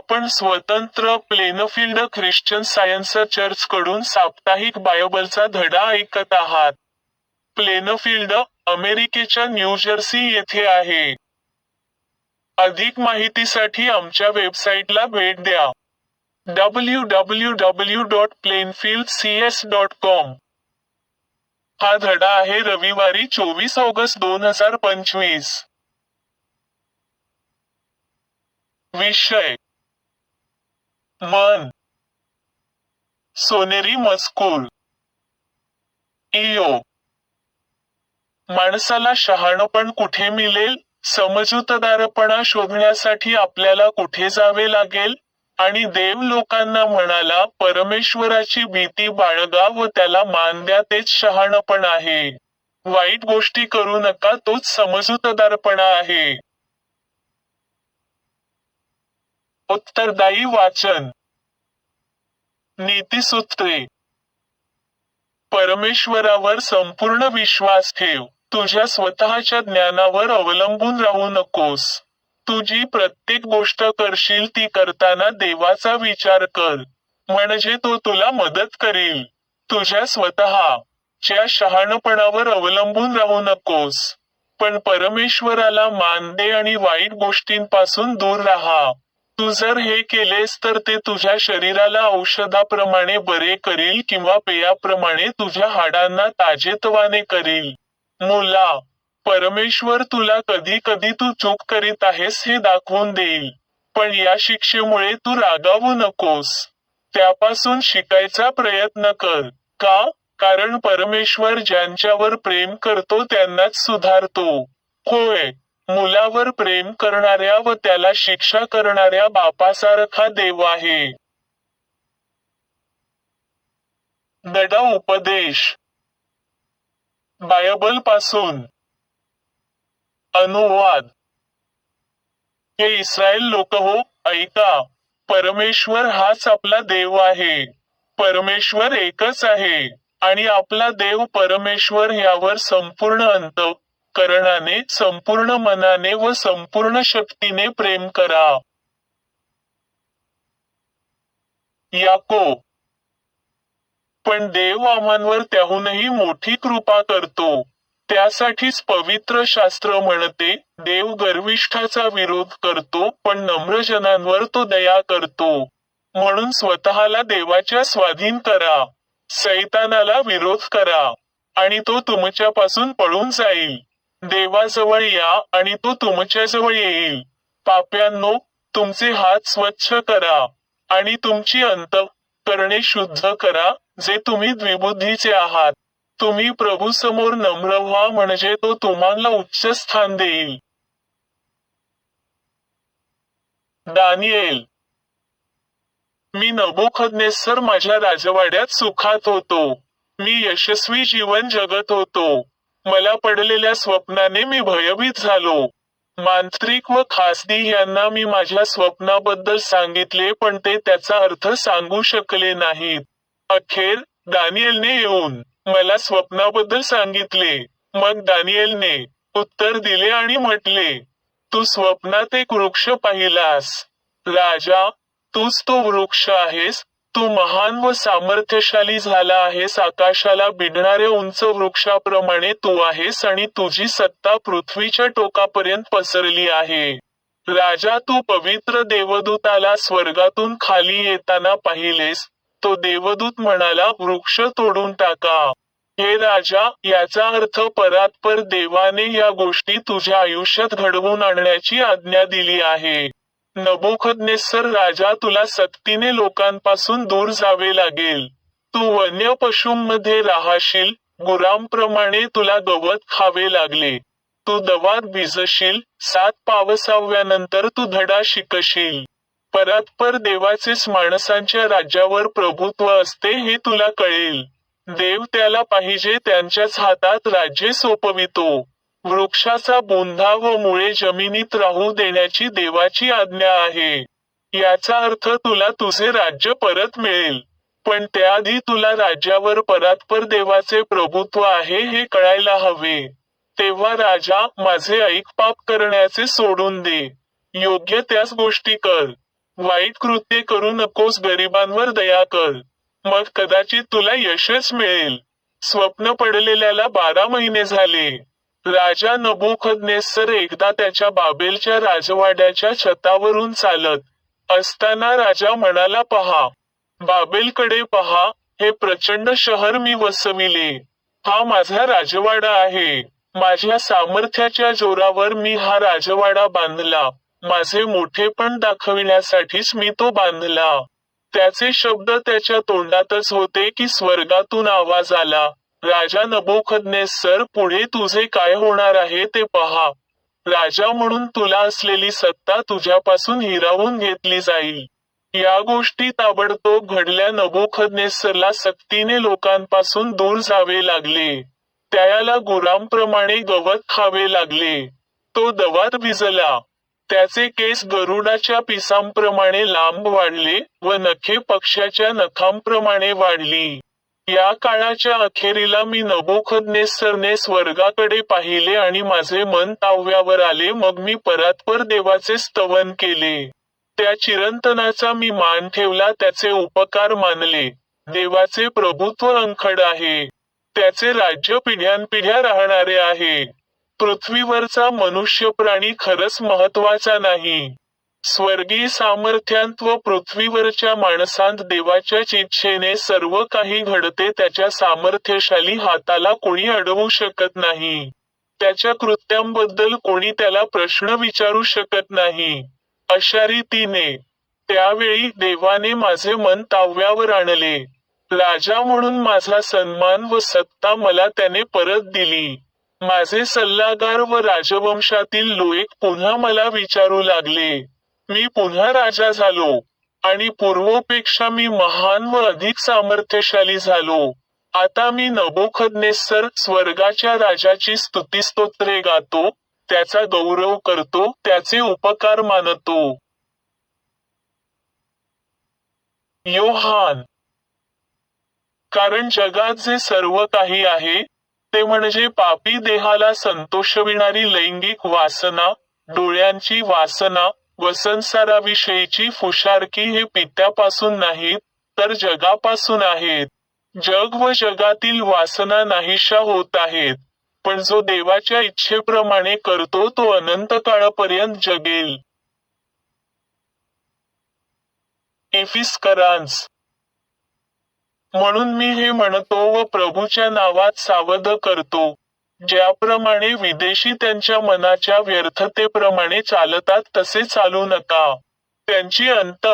आपण स्वतंत्र Plainfield Christian science church कडून साप्ताहिक बायबलचा धडा ऐकत आहात. प्लेनफील्ड अमेरिकेच्या न्यूजर्सी येथे आहे. अधिक माहितीसाठी आमच्या वेबसाईटला भेट द्या. W W W dot Plainfield C S dot com हा धडा आहे रविवारी चोवीस ऑगस्ट दोन हजार पंचवीस. विषय मन. सोनेरी मजकूर. इयो माणसाला शहाणपण कुठे मिळेल? समजूतदारपणा शोधण्यासाठी आपल्याला कुठे जावे लागेल? आणि देव लोकांना म्हणाला परमेश्वराची भीती बाळगा व त्याला मान द्या तेच शहाणपण आहे. वाईट गोष्टी करू नका तोच समजूतदारपणा आहे. उत्तरदायी वाचन. नीतीसूत्रे परमेश्वरावर संपूर्ण विश्वास ठेव. तुझ्या स्वतःच्या ज्ञानावर अवलंबून राहू नकोस. तू जी प्रत्येक गोष्ट करशील ती करताना देवाचा विचार कर. म्हणजे तो तुला मदत करेल. तुझ्या स्वतः च्या शहाणपणावर अवलंबून राहू नकोस. पण परमेश्वराला मान दे आणि वाईट गोष्टींपासून दूर राहा. तू जर हे केलेस तर ते तुझ्या शरीराला औषधाप्रमाणे बरे करील किंवा पेयाप्रमाणे तुझ्या हाडांना ताजेतवाने करील. मुला परमेश्वर तुला कधी कधी तू चूक करीत आहेस हे दाखवून देईल. पण या शिक्षेमुळे तू रागावू नकोस. त्यापासून शिकायचा प्रयत्न कर. का? कारण परमेश्वर ज्यांच्यावर प्रेम करतो त्यांनाच सुधारतो. होय मुलावर प्रेम करणाऱ्या व त्याला शिक्षा करणाऱ्या बापासारखा देव आहे. दडा उपदेश. बायबलपासून. अनुवाद. हे इस्रायल लोक हो ऐका. परमेश्वर हाच आपला देव आहे. परमेश्वर एकच आहे. आणि आपला देव परमेश्वर यावर संपूर्ण अंत करणाने संपूर्ण मनाने व संपूर्ण शक्तीने प्रेम करा. याको पण देव आम्हांवर त्याहूनही मोठी कृपा करतो. त्यासाठीच पवित्र शास्त्र म्हणते देव गर्विष्ठाचा विरोध करतो पण नम्रजनांवर तो दया करतो. म्हणून स्वतःला देवाच्या स्वाधीन करा. सैतानाला विरोध करा. आणि तो तुमच्यापासून पळून जाईल. देवाजवळ या आणि तो तुमच्याजवळ येईल. पाप्यांनो तुमचे हात स्वच्छ करा आणि तुमची अंत करणे शुद्ध करा जे तुम्ही द्विबुद्धीचे आहात. तुम्ही प्रभू समोर नम्र व्हा म्हणजे तो तुम्हाला उच्च स्थान देईल. दानिएल मी नबोखदनेसर माझ्या राजवाड्यात सुखात होतो. मी यशस्वी जीवन जगत होतो. मला पडलेल्या स्वप्नाने मी भयभीत झालो. मांत्रिक व खासदी यांना मी माझ्या स्वप्नाबद्दल सांगितले पण ते त्याचा अर्थ सांगू शकले नाहीत. अखेर दानियलने येऊन मला स्वप्नाबद्दल सांगितले. मग दानियलने उत्तर दिले आणि म्हटले तू स्वप्नात एक वृक्ष पाहिलास. राजा तूच तो वृक्ष आहेस. तू महान व सामर्थ्यशाली झाला आहेस आकाशाला भिडणाऱ्या उंच वृक्षाप्रमाणे तू आहेस आणि तुझी सत्ता पृथ्वीच्या टोकापर्यंत पसरली आहे. राजा तू पवित्र देवदूताला स्वर्गातून खाली येताना पाहिलेस. तो देवदूत म्हणाला वृक्ष तोडून टाका. हे राजा याचा अर्थ परात्पर देवाने या गोष्टी तुझ्या आयुष्यात घडवून आणण्याची आज्ञा दिली आहे. नबोखदनेसर राजा तुला सक्तीने लोकांपासून दूर जावे लागेल. तू वन्य पशूंमध्ये राहशील गुरांप्रमाणे तुला गवत खावे लागले. तू दवात भिजशील सात पावसाव्यानंतर तू धडा शिकशील. परात्पर देवाचेच माणसांच्या राज्यावर प्रभुत्व असते हे तुला कळेल. देव त्याला पाहिजे त्यांच्याच हातात राज्य सोपवितो. वृक्षाचा बोंधा व मुळे जमिनीत राहू देण्याची देवाची आज्ञा आहे. याचा अर्थ तुला तुझे राज्य परत मिळेल. पण त्याआधी तुला राज्यावर परात्पर देवाचे प्रभुत्व आहे हे कळायला हवे. तेव्हा राजा माझे ऐक पाप करण्याचे सोडून दे. योग्य त्याच गोष्टी कर. वाईट कृत्ये करू नकोस गरिबांवर दया कर. मग कदाचित तुला यशच मिळेल. स्वप्न पडलेल्याला बारा महिने झाले. राजा नबुखदनेस्सर एकदा त्याच्या बाबेलच्या राजवाड्याच्या छतावरून चालत असताना राजा म्हणाला पहा बाबेलकडे पहा हे प्रचंड शहर मी वसविले. हा माझा राजवाडा आहे. माझ्या सामर्थ्याच्या जोरावर मी हा राजवाडा बांधला. माझे मोठेपण दाखविण्यासाठीच मी तो बांधला. त्याचे शब्द त्याच्या तोंडातच होते की स्वर्गातून आवाज आला. राजा नबोखदनेस्सर पुढे तुझे काय होणार आहे ते पहा. राजा म्हणून तुला असलेली सत्ता तुझ्यापासून हिरावून घेतली जाईल. या गोष्टी ताबडतोब घडल्या नबोखदनेस्सरला सक्तीने लोकांपासून दूर जावे लागले. त्याला गुरांप्रमाणे गवत खावे लागले. तो दवात भिजला. त्याचे केस गरुडाच्या पिसांप्रमाणे लांब वाढले व नखे पक्ष्याच्या नखांप्रमाणे वाढली. या काळाच्या अखेरीला मी नबोखदनेस्सरने स्वर्गाकडे पाहिले आणि माझे मन ताव्यावर आले मग मी परात्पर देवाचे स्तवन केले. त्या चिरंतनाचा मी मान ठेवला त्याचे उपकार मानले. देवाचे प्रभुत्व अंखड आहे. त्याचे राज्य पिढ्यानपिढ्या राहणारे आहे. पृथ्वीवरचा मनुष्य प्राणी खरंच महत्त्वाचा नाही. स्वर्गीय सामर्थ्यांत व पृथ्वीवरच्या माणसांत देवाच्याच इच्छेने सर्व काही घडते त्याच्या सामर्थ्यशाली हाताला कोणी अडवू शकत नाही. त्याच्या कृत्यांबद्दल कोणी त्याला प्रश्न विचारू शकत नाही. अशा रीतीने त्यावेळी देवाने माझे मन ताव्यावर आणले. राजा म्हणून माझा सन्मान व सत्ता मला त्याने परत दिली. माझे सल्लागार व राजवंशातील लोक पुन्हा मला विचारू लागले. मी पुन्हा राजा झालो आणि पूर्वपेक्षा मी महान व अधिक सामर्थ्यशाली झालो. आता मी नबोखदनेसर स्वर्गाच्या राजाची स्तुतिस्तोत्रे गातो त्याचा गौरव करतो त्याचे उपकार मानतो. योहान. कारण जगात जे सर्व काही आहे ते म्हणजे पापी देहाला संतोषविणारी लैंगिक वासना डोळ्यांची वासना व संसाराविषयीची फुशारकी हे पित्यापासून नाहीत तर जगापासून आहेत. जग व जगातील वासना नाहीशा होत आहेत पण जो देवाच्या इच्छेप्रमाणे करतो तो अनंत काळापर्यंत जगेल इफिस्करांस म्हणून मी हे म्हणतो व प्रभूच्या नावात सावध करतो. ज्याप्रमाणे विदेशी त्यांच्या मनाच्या व्यर्थतेप्रमाणे चालतात तसे चालू नका. त्यांची अंत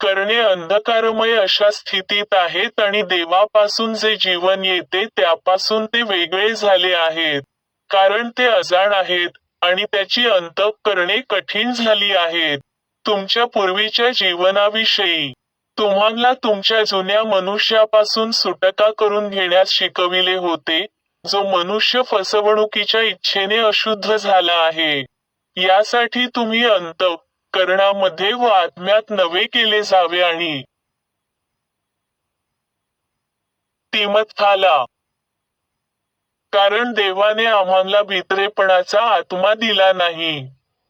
करणे अंधकारमय अशा स्थितीत आहेत आणि देवापासून जे जीवन येते त्यापासून ते वेगळे झाले आहेत. कारण ते अजाण आहेत आणि त्याची अंत करणे कठीण झाली आहेत. तुमच्या पूर्वीच्या जीवनाविषयी तुम्हाला तुमच्या जुन्या मनुष्यापासून सुटका करून घेण्यास शिकविले होते जो मनुष्य फसवणुकीच्या इच्छेने अशुद्ध झाला आहे. यासाठी तुम्ही अंत करणामध्ये व आत्म्यात नवे केले जावे आणि कारण देवाने आम्हाला भित्रेपणाचा आत्मा दिला नाही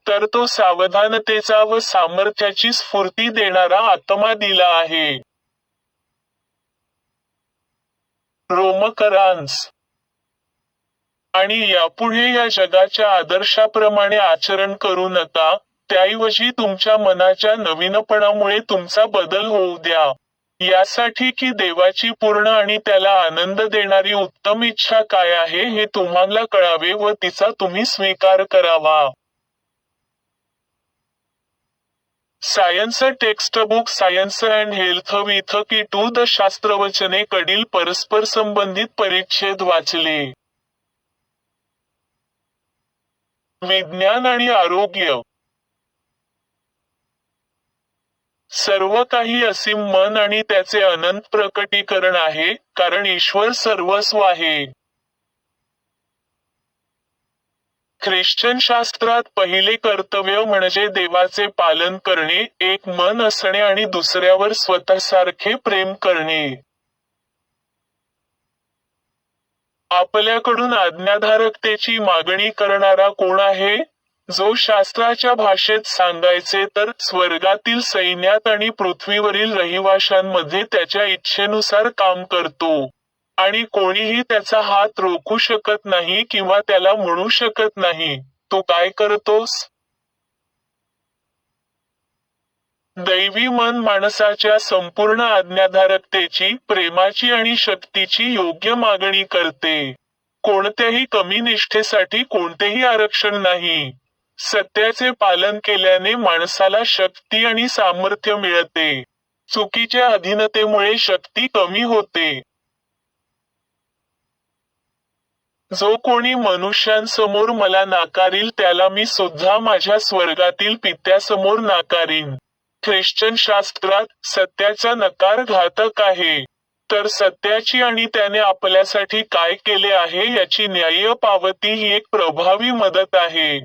तर तो सावधानतेचा व सामर्थ्याची स्फूर्ती देणारा आत्मा दिला आहे. रोमकरांस. आणि यापुढे या जगाच्या आदर्शाप्रमाणे आचरण करू नका. त्याऐवजी तुमच्या मनाच्या नवीनपणामुळे तुमचा बदल होऊ द्या. यासाठी की देवाची पूर्ण आणि त्याला आनंद देणारी उत्तम इच्छा काय आहे हे तुम्हाला कळावे व तिचा तुम्ही स्वीकार करावा. Science textbook science and health with key to the शास्त्रवचने कडील परस्पर संबंधित परिच्छेद वाचले. विज्ञान आणि आरोग्य. सर्व काही असीम मन आणि त्याचे अनंत प्रकटीकरण आहे कारण ईश्वर सर्वस्व आहे. ख्रिश्चन शास्त्रात पहिले कर्तव्य म्हणजे देवाचे पालन करणे एक मन असणे आणि दुसऱ्यावर स्वतःसारखे प्रेम करणे. आपल्याकडून आज्ञाधारकतेची मागणी करणारा कोण आहे? जो शास्त्राच्या भाषेत सांगायचे तर स्वर्गातील सैन्यात आणि पृथ्वीवरील रहिवाशांमध्ये त्याच्या इच्छेनुसार काम करतो. आणि कोणीही त्याचा हात रोखू शकत नाही किंवा त्याला म्हणू शकत नाही. तू काय करतोस? दैवी मन माणसाच्या संपूर्ण आज्ञाधारकतेची प्रेमाची आणि शक्तीची योग्य मागणी करते. कोणत्याही कमी निष्ठेसाठी कोणतेही आरक्षण नाही. सत्याचे पालन केल्याने माणसाला शक्ती आणि सामर्थ्य मिळते. चुकीच्या अधीनतेमुळे शक्ती कमी होते. जो कोणी मनुष्यांसमोर मला नाकारील त्याला मी सुद्धा माझ्या स्वर्गातील पित्यासमोर नाकारीन. ख्रिश्चन शास्त्रात सत्याचा नकार घातक आहे. तर सत्याची आणि त्याने आपल्यासाठी काय केले आहे याची न्याय्य पावती ही एक प्रभावी मदत आहे.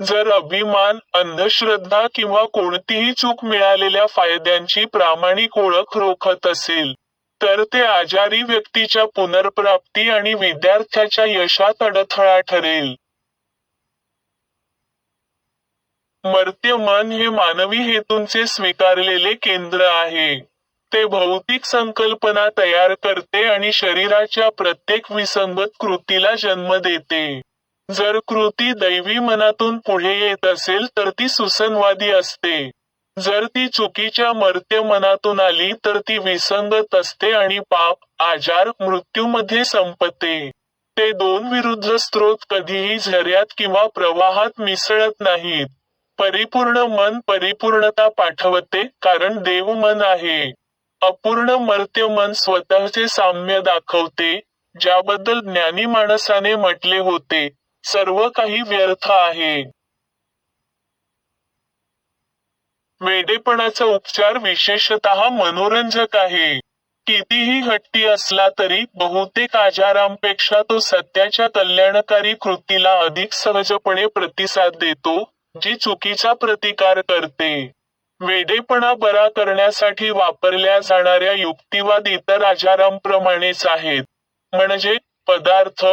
जर अभिमान अंधश्रद्धा किंवा कोणतीही चूक मिळालेल्या फायद्यांची प्रामाणिक ओळख रोखत असेल तर ते आजारी व्यक्तीच्या पुनर्प्राप्ती आणि विद्यार्थ्याच्या यशात अडथळा ठरेल. मर्त्य मन हे मानवी हेतूंचे स्वीकारलेले केंद्र आहे. ते भौतिक संकल्पना तयार करते आणि शरीराच्या प्रत्येक विसंगत कृतीला जन्म देते. जर कृती दैवी मनातून पुढे येत असेल तर ती सुसंवादी असते. जर ती चुकीच्या मर्त्य मनातून आली तर ती विसंगत असते आणि पाप आजार मृत्यूमध्ये संपते. ते दोन विरुद्ध स्रोत कधीही झऱ्यात किंवा प्रवाहात मिसळत नाहीत. परिपूर्ण मन परिपूर्णता पाठवते कारण देव मन आहे. अपूर्ण मर्त्य मन स्वतःचे साम्य दाखवते ज्याबद्दल ज्ञानी माणसाने म्हटले होते सर्व काही व्यर्थ आहे. वेडेपणाचा उपचार विशेषत मनोरंजक आहे. कितीही हट्टी असला तरी बहुतेक आजारांपेक्षा तो सत्याच्या कल्याणकारी कृतीला अधिक सहजपणे प्रतिसाद देतो जी चुकीचा प्रतिकार करते. वेडेपणा बरा करण्यासाठी वापरल्या जाणाऱ्या युक्तिवाद इतर आजारांप्रमाणेच आहेत. म्हणजे पदार्थ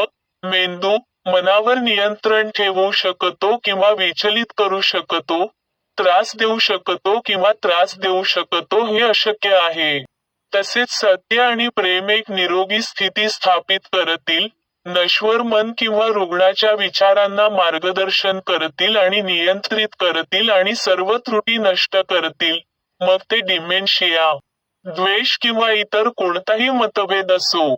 मेंदू मनावर नियंत्रण ठेवू शकतो किंवा विचलित करू शकतो त्रास देऊ शकतो किंवा त्रास देऊ शकतो हे अशक्य आहे. तसेच सत्य आणि प्रेम एक निरोगी स्थिती स्थापित करतील नश्वर मन किंवा रुग्णाच्या विचारांना मार्गदर्शन करतील आणि नियंत्रित करतील आणि सर्व त्रुटी नष्ट करतील. मग ते डिमेन्शिया द्वेष किंवा इतर कोणताही मतभेद असो.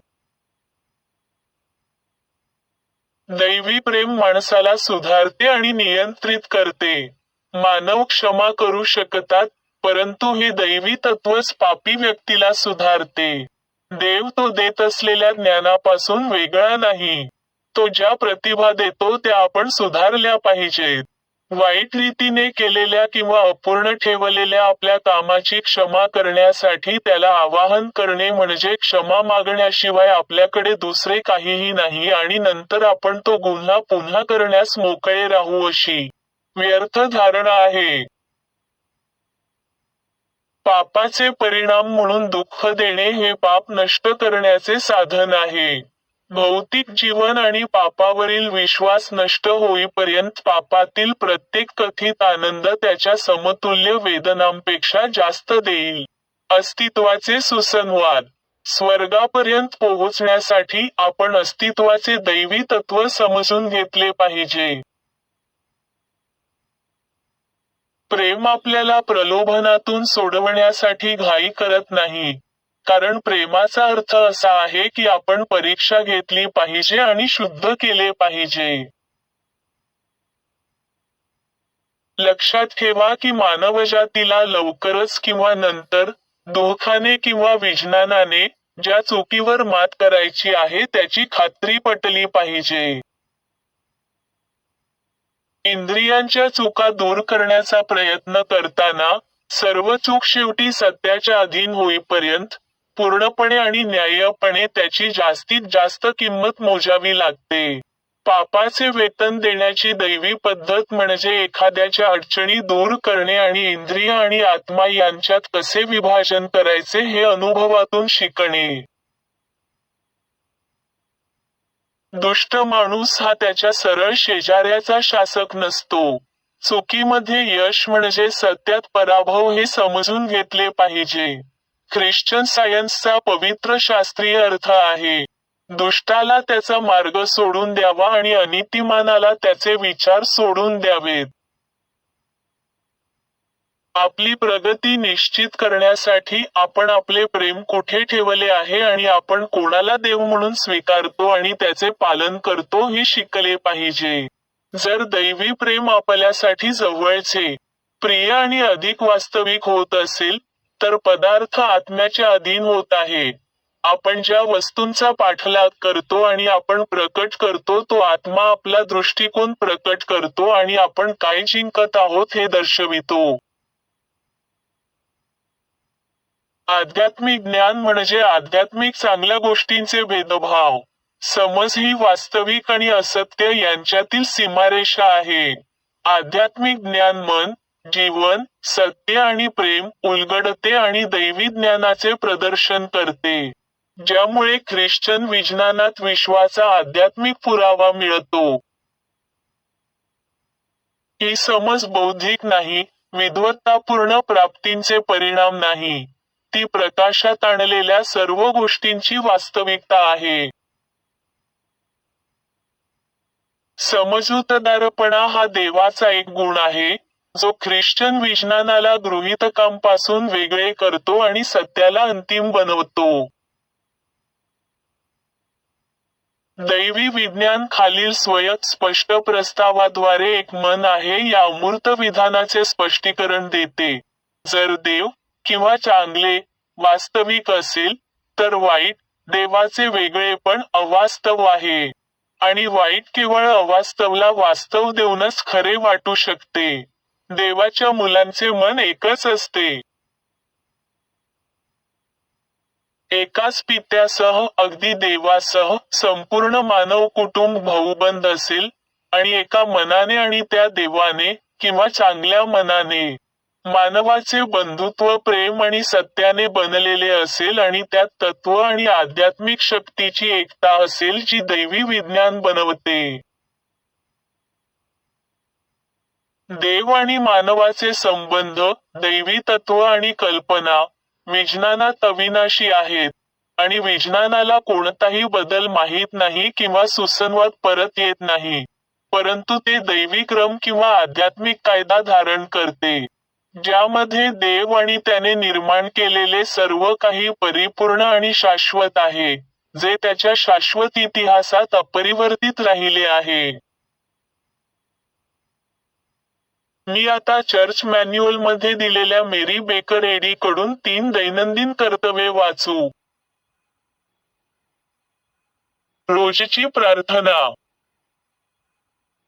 दैवी प्रेम माणसाला सुधारते आणि नियंत्रित करते. मानव क्षमा करू शकतात परंतु हे दैवी तत्वच पापी व्यक्तीला सुधारते. देव तो देत असलेल्या ज्ञानापासून वेगळा नाही. तो ज्या प्रतिभा देतो त्या आपण सुधारल्या पाहिजेत. वाईट रीतीने केलेल्या किंवा अपूर्ण ठेवलेल्या आपल्या कामाची क्षमा करण्यासाठी त्याला आवाहन करणे म्हणजे क्षमा मागण्याशिवाय आपल्याकडे दुसरे काहीही नाही आणि नंतर आपण तो गुन्हा पुन्हा करण्यास मोकळे राहू अशी व्यर्थ धारणा आहे. पापाचे परिणाम म्हणून दुःख देणे हे पाप नष्ट करण्याचे साधन आहे. भौतिक जीवन आणि पापावरील विश्वास नष्ट होईपर्यंत पापातील प्रत्येक कथित आनंद त्याच्या समतुल्य वेदनांपेक्षा जास्त देईल. अस्तित्वाचे सुसंवाद. स्वर्गापर्यंत पोहोचण्यासाठी आपण अस्तित्वाचे दैवी तत्व समजून घेतले पाहिजे. प्रेम आपल्याला प्रलोभनातून सोडवण्यासाठी घाई करत नाही. कारण प्रेमाचा अर्थ असा आहे की आपण परीक्षा घेतली पाहिजे आणि शुद्ध केले पाहिजे. लक्षात ठेवा की मानवजातीला लवकरच किंवा नंतर दुःखाने किंवा विज्ञानाने ज्या चुकीवर मात करायची आहे त्याची खात्री पटली पाहिजे. इंद्रियांच्या चुका दूर करण्याचा प्रयत्न करताना सर्व चूक शेवटी सत्याच्या अधीन होईपर्यंत पूर्णपणे आणि न्याय्यपणे त्याची जास्तीत जास्त किंमत मोजावी लागते. पापाचे वेतन देण्याची दैवी पद्धत म्हणजे एखाद्याच्या अडचणी दूर करणे आणि इंद्रिय आणि आत्मा यांच्यात कसे विभाजन करायचे हे अनुभवातून शिकणे. दुष्ट माणूस हा त्याच्या सरळ शेजाऱ्याचा शासक नसतो. चुकीमध्ये यश म्हणजे सत्यात पराभव हे समजून घेतले पाहिजे. ख्रिश्चन सायन्सचा पवित्र शास्त्रीय अर्थ आहे. दुष्टाला त्याचा मार्ग सोडून द्यावा आणि अनितिमानाला त्याचे विचार सोडून द्यावेत. आपली प्रगती निश्चित करण्यासाठी आपण आपले प्रेम कुठे ठेवले आहे आणि आपण कोणाला देव म्हणून स्वीकारतो आणि त्याचे पालन करतो हे शिकले पाहिजे. जर दैवी प्रेम आपल्यासाठी जवळचे प्रिय आणि अधिक वास्तविक होत असेल तर पदार्थ आत्म्याच्या अधीन होत आहे. आपण ज्या वस्तूंचा पाठलाग करतो आणि आपण प्रकट करतो तो आत्मा आपला दृष्टिकोन प्रकट करतो आणि आपण काय जिंकत आहोत हे दर्शवितो. आध्यात्मिक ज्ञान म्हणजे आध्यात्मिक चांगल्या गोष्टींचे भेदभाव. समज ही वास्तविक आणि असत्य यांच्यातील सीमारेषा आहे. आध्यात्मिक ज्ञान मन जीवन सत्य आणि प्रेम उलगडते आणि दैवी ज्ञानाचे प्रदर्शन करते. ज्यामुळे ख्रिश्चन विज्ञानात विश्वाचा आध्यात्मिक पुरावा मिळतो. ही समज बौद्धिक नाही विद्वत्तापूर्ण प्राप्तींचे परिणाम नाही. ती प्रकाशात आणलेल्या सर्व गोष्टींची वास्तविकता आहे. समजूतदारपणा हा देवाचा एक गुण आहे जो ख्रिश्चन विज्ञानाला गृहितकांपासून वेगळे करतो आणि सत्याला अंतिम बनवतो. दैवी विज्ञान खालील स्वयं स्पष्ट प्रस्तावाद्वारे एक मन आहे या अमूर्त विधानाचे स्पष्टीकरण देते. जर देव किंवा चांगले वास्तविक असेल तर वाईट देवाचे वेगळेपण अवास्तव आहे. आणि वाईट केवळ अवास्तवला वास्तव देऊनच खरे वाटू शकते. देवाच्या मुलांचे मन एकच असते. एकाच पित्यासह अगदी देवासह संपूर्ण मानव कुटुंब भाऊबंद असेल आणि एका मनाने आणि त्या देवाने किंवा चांगल्या मनाने मानवाचे बंधुत्व प्रेम आणि सत्याने बनलेले असेल आणि त्यात तत्व आणि आध्यात्मिक शक्तीची एकता असेल जी दैवी विज्ञान बनवते. देव आणि मानवाचे संबंध दैवी तत्व आणि कल्पना विज्ञानात अविनाशी आहेत. आणि विज्ञानाला कोणताही बदल माहीत नाही किंवा सुसंवाद परत येत नाही. परंतु ते दैवी क्रम किंवा आध्यात्मिक कायदा धारण करते. ज्यामध्ये देव आणि त्याने निर्माण केलेले सर्व काही परिपूर्ण आणि शाश्वत आहे जे त्याच्या शाश्वत इतिहासात अपरिवर्तित राहिले आहे. मी आता चर्च मॅन्युअलमध्ये दिलेल्या मेरी बेकर एडी कडून तीन दैनंदिन कर्तव्ये वाचू. रोजची प्रार्थना.